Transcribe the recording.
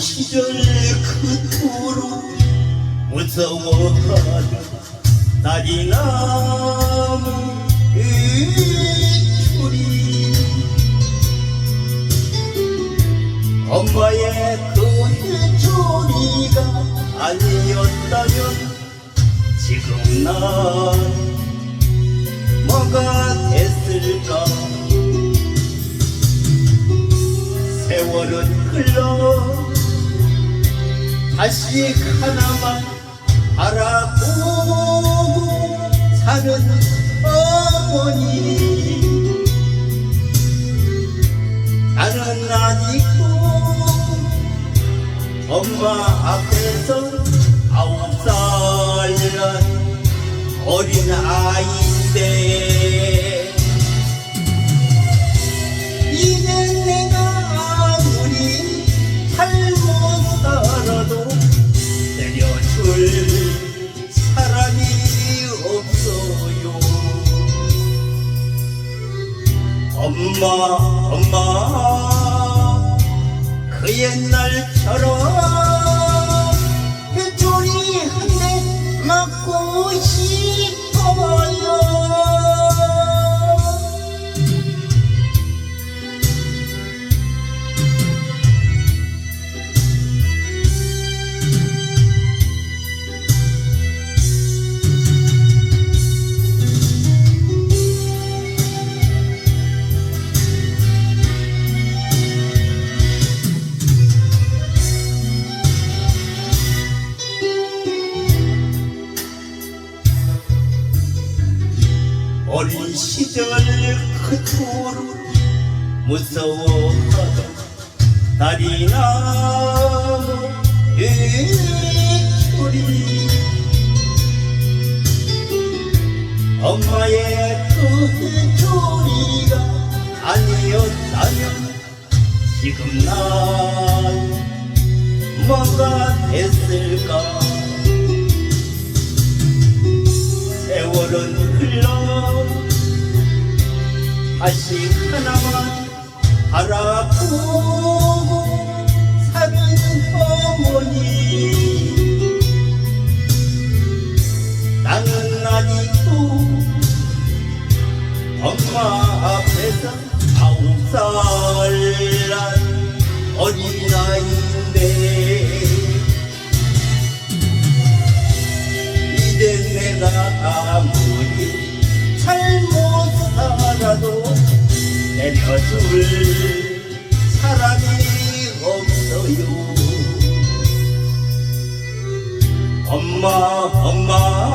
시절 그토록 무서워하던 남은 일출이 엄마의 그 일출이가 아니었다면 지금 난 뭐가 됐을까 세월은 흘러 다시 하나만 알아보고 사는 어머니. 나는 아직도 엄마 앞에서 아홉 살이란 어린 아이인데 엄마 엄마. 그 옛날처럼 회초리 한 대 맞고 싶 어린 시절 그토록 무서워하던 달이 나무 일출이 엄마의 그 일출이가 아니었다면 지금 난 뭐가 됐을까 다시 하나만 알아보고 사는 어머니. 나는 아직 엄마